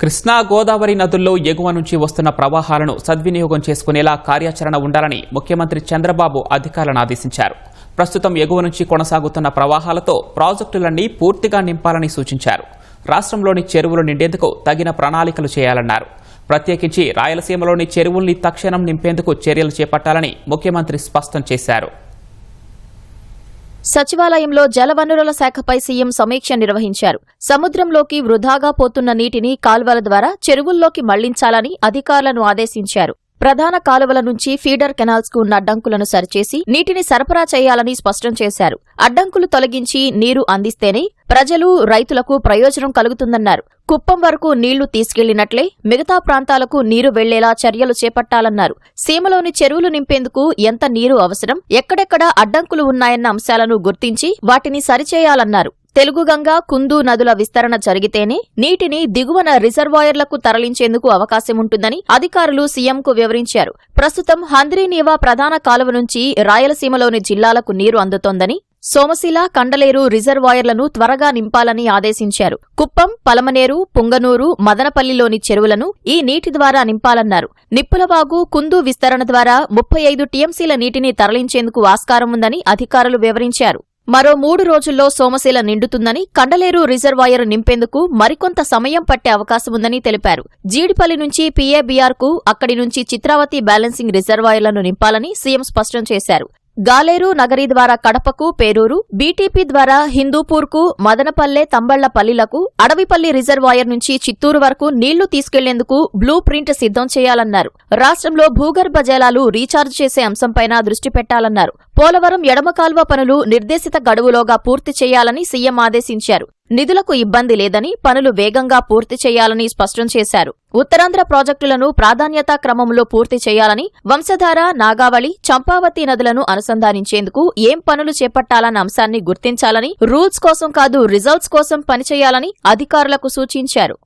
కృష్ణా గోదావరి నదుల్లో ఎగువ నుంచి వస్తున్న ప్రవాహాలను సద్వినియోగం చేసుకునేలా కార్యాచరణ ఉండాలని ముఖ్యమంత్రి చంద్రబాబు అధికారులను ఆదేశించారు. ప్రస్తుతం ఎగువ నుంచి కొనసాగుతున్న ప్రవాహాలతో ప్రాజెక్టులన్నీ పూర్తిగా నింపాలని సూచించారు. రాష్ట్రంలోని చెరువులు నిండేందుకు తగిన ప్రణాళికలు చేయాలన్నారు. ప్రత్యేకించి రాయలసీమలోని చెరువుల్ని తక్షణం నింపేందుకు చర్యలు చేపట్టాలని ముఖ్యమంత్రి స్పష్టం చేశారు. సచివాలయంలో జలవనరుల శాఖపై సీఎం సమీక్ష నిర్వహించారు. సముద్రంలోకి వృధాగా పోతున్న నీటిని కాల్వల ద్వారా చెరువుల్లోకి మళ్ళించాలని అధికారులను ఆదేశించారు. ప్రధాన కాలువల నుంచి ఫీడర్ కెనాల్స్కు ఉన్న అడ్డంకులను సరిచేసి నీటిని సరఫరా చేయాలని స్పష్టం చేశారు. అడ్డంకులు తొలగించి నీరు అందిస్తేనే ప్రజలు రైతులకు ప్రయోజనం కలుగుతుందన్నారు. కుప్పం వరకు నీళ్ళు తీసుకెళ్ళినట్లే మిగతా ప్రాంతాలకు నీరు వెళ్ళేలా చర్యలు చేపట్టాలన్నారు. సీమలోని చెరువులు నింపేందుకు ఎంత నీరు అవసరం ఎక్కడెక్కడ అడ్డంకులు ఉన్నాయన్న అంశాలను గుర్తించి వాటిని సరిచేయాలన్నారు. తెలుగుగంగ కుందు నదుల విస్తరణ జరిగితేనే నీటిని దిగువన రిజర్వాయర్లకు తరలించేందుకు అవకాశం ఉంటుందని అధికారులు సీఎంకు వివరించారు. ప్రస్తుతం హంద్రీనీవా ప్రధాన కాలువ నుంచి రాయలసీమలోని జిల్లాలకు నీరు అందుతోందని సోమశిల కండలేరు రిజర్వాయర్లను త్వరగా నింపాలని ఆదేశించారు. కుప్పం పలమనేరు పుంగనూరు మదనపల్లిలోని చెరువులను ఈ నీటి ద్వారా నింపాలన్నారు. నిప్పులవాగు కుందు విస్తరణ ద్వారా ముప్పై ఐదు టీఎంసీల నీటిని తరలించేందుకు ఆస్కారం ఉందని అధికారులు వివరించారు. మరో మూడు రోజుల్లో సోమశిల నిండుతుందని కండలేరు రిజర్వాయర్ నింపేందుకు మరికొంత సమయం పట్టే అవకాశముందని తెలిపారు. జీడిపల్లి నుంచి పీఏబీఆర్కు అక్కడి నుంచి చిత్రావతి బ్యాలెన్సింగ్ రిజర్వాయర్లను నింపాలని సీఎం స్పష్టం చేశారు. గాలేరు నగరి ద్వారా కడపకు పేరూరు బీటీపీ ద్వారా హిందూపూర్కు మదనపల్లె తంబళ్ళపల్లిలకు అడవిపల్లి రిజర్వాయర్ నుంచి చిత్తూరు వరకు నీళ్ళు తీసుకెళ్ళేందుకు బ్లూ ప్రింట్ సిద్ధం చేయాలన్నారు. రాష్ట్రంలో భూగర్భ జలాలు రీఛార్జ్ చేసే అంశంపైన దృష్టి పెట్టాలన్నారు. పోలవరం ఎడమ కాల్వ పనులు నిర్దేశిత గడువులోగా పూర్తి చేయాలని సీఎం ఆదేశించారు. నిధులకు ఇబ్బంది లేదని పనులు వేగంగా పూర్తి చేయాలని స్పష్టం చేశారు. ఉత్తరాంధ్ర ప్రాజెక్టులను ప్రాధాన్యతా క్రమంలో పూర్తి చేయాలని వంశధార నాగావళి చంపావతి నదులను అనుసంధానించేందుకు ఏం పనులు చేపట్టాలన్న అంశాన్ని గుర్తించాలని రూల్స్ కోసం కాదు రిజల్ట్స్ కోసం పనిచేయాలని అధికారులకు సూచించారు.